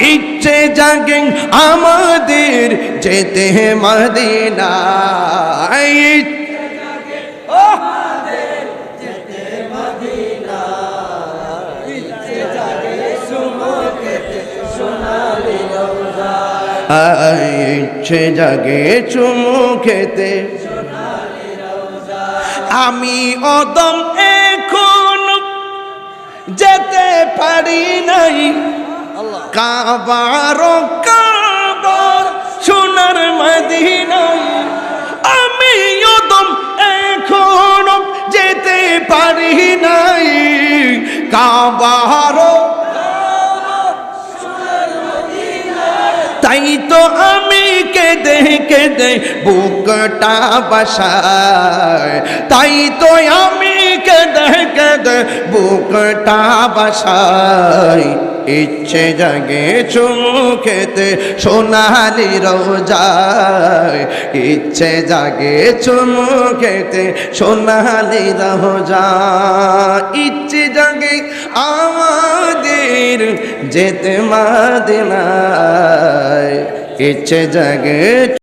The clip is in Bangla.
ইচ্ছে জাগে আমাদের যেতে মদিনা ইচ্ছে জাগে চুমু খেতে। আমি অদম এখন যেতে পারি নাই। কাবার কাবার সোনার মদিনাই আমি অদম এখন যেতে পারি নাই। কাবার তাই তো আমি কেঁদে কেঁদে বুকটা বাসায়। তাই তো আমি কেঁদে কেঁদে বুকটা বাসায়। ইচ্ছে জাগে চুমুকেতে সোনালি রোজায়। ইচ্ছে জাগে চুমুকেতে সোনালি রোজা ইচ্ছে জাগে আমাদের যেতে মাদিনায়। ইচ্ছে জাগে